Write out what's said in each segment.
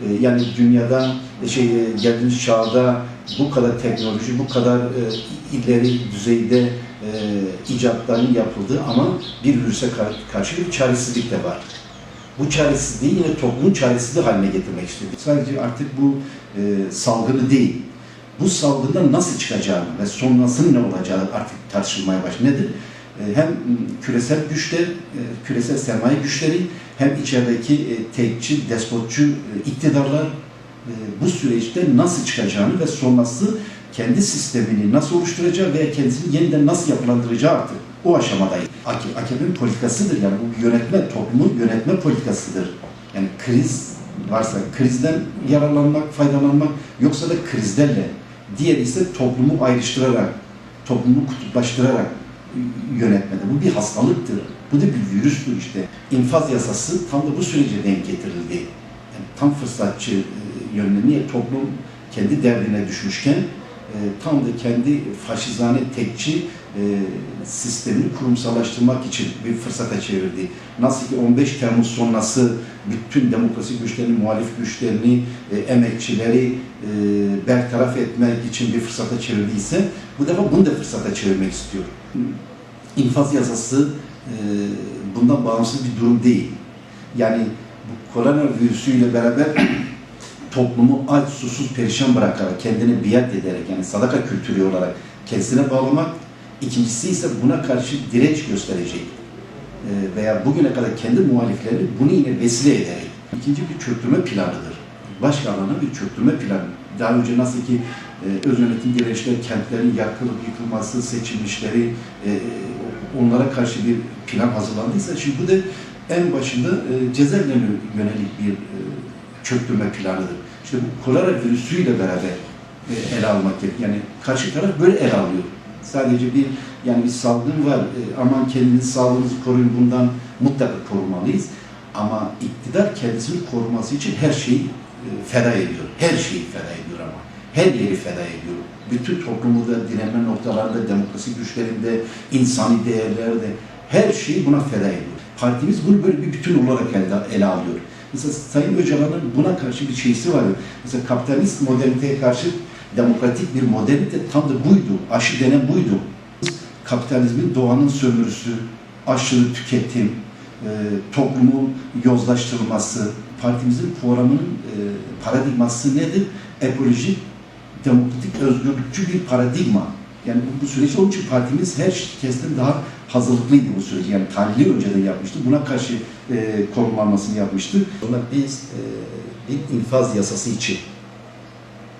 E, yani dünyada e, şey e, geldiğimiz çağda bu kadar teknoloji, bu kadar ileri düzeyde icatların yapıldığı ama bir virüse kar- karşı bir çaresizlik de var. Bu çaresizliği yine toplumun çaresizliği haline getirmek istiyor. Sadece artık bu e, salgını değil, bu salgından nasıl çıkacağını ve sonrasının ne olacağı artık tartışılmaya başladı. Nedir? E, hem küresel güçler, e, küresel sermaye güçleri hem içerideki e, tekçi, despotçu iktidarlar bu süreçte nasıl çıkacağını ve sonrası kendi sistemini nasıl oluşturacağı veya kendisini yeniden nasıl yapılandıracağı artık o aşamadayız. AK- AKP'nin politikasıdır yani bu yönetme, toplumun yönetme politikasıdır. Yani kriz varsa krizden yararlanmak, faydalanmak yoksa da krizlerle. Diğer ise toplumu ayrıştırarak, toplumu kutuplaştırarak yönetmede. Bu bir hastalıktır. Bu da bir virüstür işte. İnfaz yasası tam da bu sürece denk getirildi. Yani tam fırsatçı e, niye toplum kendi derdine düşmüşken tam da kendi faşizane tekçi e, sistemini kurumsallaştırmak için bir fırsata çevirdi. Nasıl ki 15 Temmuz sonrası bütün demokrasi güçlerini, muhalif güçlerini, e, emekçileri e, bertaraf etmek için bir fırsata çevirdiyse bu defa bunu da fırsata çevirmek istiyor. İnfaz yasası e, bundan bağımsız bir durum değil. Yani bu koronavirüsüyle beraber toplumu aç, susuz, perişan bırakarak, kendine biat ederek yani sadaka kültürü olarak kendisine bağlamak. İkincisi ise buna karşı direnç gösterecek. Ee, veya bugüne kadar kendi muhaliflerini bunu yine vesile ederek. İkinci bir çöktürme planıdır. Başka alana bir çöktürme planı. Daha önce nasıl ki e, öz yönetim dirençleri, kentlerin yakılıp yıkılması, seçilmişleri, e, onlara karşı bir plan hazırlandıysa şimdi bu da en başında e, cezaevlerine yönelik bir e, çöktürme planıdır. İşte bu kolera virüsüyle beraber e, ele almak gerekiyor. Yani karşı taraf böyle ele alıyor. Sadece bir yani bir salgın var. e, aman kendiniz sağlığınızı koruyun bundan mutlaka korumalıyız. Ama iktidar kendisini koruması için her şeyi e, feda ediyor. Her şeyi feda ediyor ama. Her yeri feda ediyor. Bütün toplumu da direnme noktalarında, demokrasi güçlerinde, insani değerlerde her şeyi buna feda ediyor. Partimiz bunu böyle bir bütün olarak ele, ele alıyor. Mesela Sayın Öcalan'ın buna karşı bir şeysi var. Mesela kapitalist moderniteye karşı demokratik bir modernite tam da buydu. Aşı denen buydu. Kapitalizmin doğanın sömürüsü, aşırı tüketim, e, toplumun yozlaştırılması, partimizin programının e, paradigması nedir? Ekolojik, demokratik, özgürlükçü bir paradigma. Yani bu, bu süreç onun için partimiz her herkesten daha hazırlıklıydı bu süreci. Yani tahlili önceden yapmıştı. Buna karşı e, konumlanmasını yapmıştı. Sonra biz e, bir infaz yasası için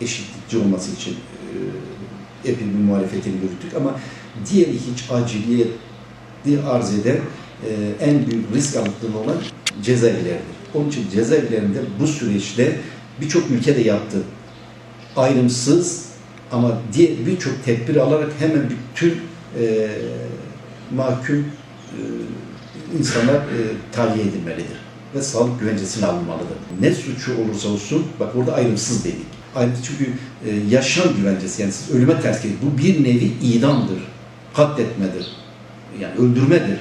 eşitlikçi olması için e, epey bir muhalefetini yürüttük ama diğeri hiç aciliyeti arz eden e, en büyük risk aldığı olan cezaevleridir. Onun için cezaevlerinde bu süreçte birçok ülke de yaptı. Ayrımsız ama diğer birçok tedbir alarak hemen bütün e, mahkum e, insanlar e, tahliye edilmelidir ve sağlık güvencesine alınmalıdır. Ne suçu olursa olsun, bak orada ayrımsız dedik. Ayrımsız çünkü e, yaşam güvencesi yani siz ölüme terk edin. Bu bir nevi idamdır, katletmedir, yani öldürmedir.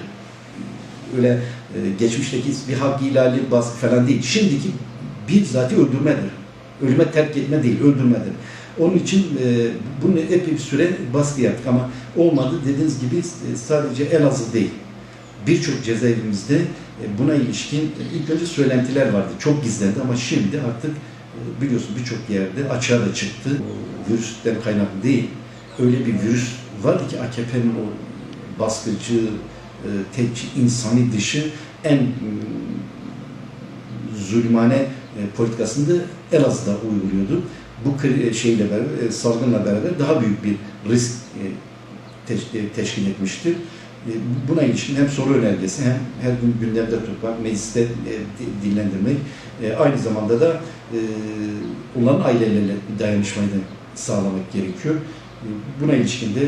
Öyle e, geçmişteki bir hak ihlali, baskı falan değil. Şimdiki bir zati öldürmedir. Ölüme terk etme değil, öldürmedir. Onun için e, bunu epey bir süre baskı yaptık ama olmadı. Dediğiniz gibi e, sadece Elazığ değil. Birçok cezaevimizde e, buna ilişkin e, ilk önce söylentiler vardı. Çok gizlendi ama şimdi artık biliyorsun birçok yerde açığa da çıktı. Virüsten kaynaklı değil. Öyle bir virüs vardı ki AKP'nin o baskıcı, tekçi, insani dışı en zulmane politikasını da Elazığ'da uyguluyordu. Bu kri- şeyle beraber, e, salgınla beraber daha büyük bir risk e, teş- e, teşkil etmiştir. E, Buna ilişkin hem soru önergesi hem her gün gündemde tutmak, mecliste e, di- dillendirmek, e, aynı zamanda da e, onların ailelerine bir dayanışmayı da sağlamak gerekiyor. E, Buna ilişkin de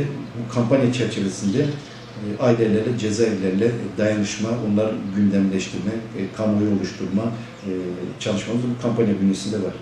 bu kampanya çerçevesinde e, ailelerle, cezaevlerle dayanışma, onları gündemleştirme, e, kamuoyu oluşturma e, çalışmamız bu kampanya bünyesinde var.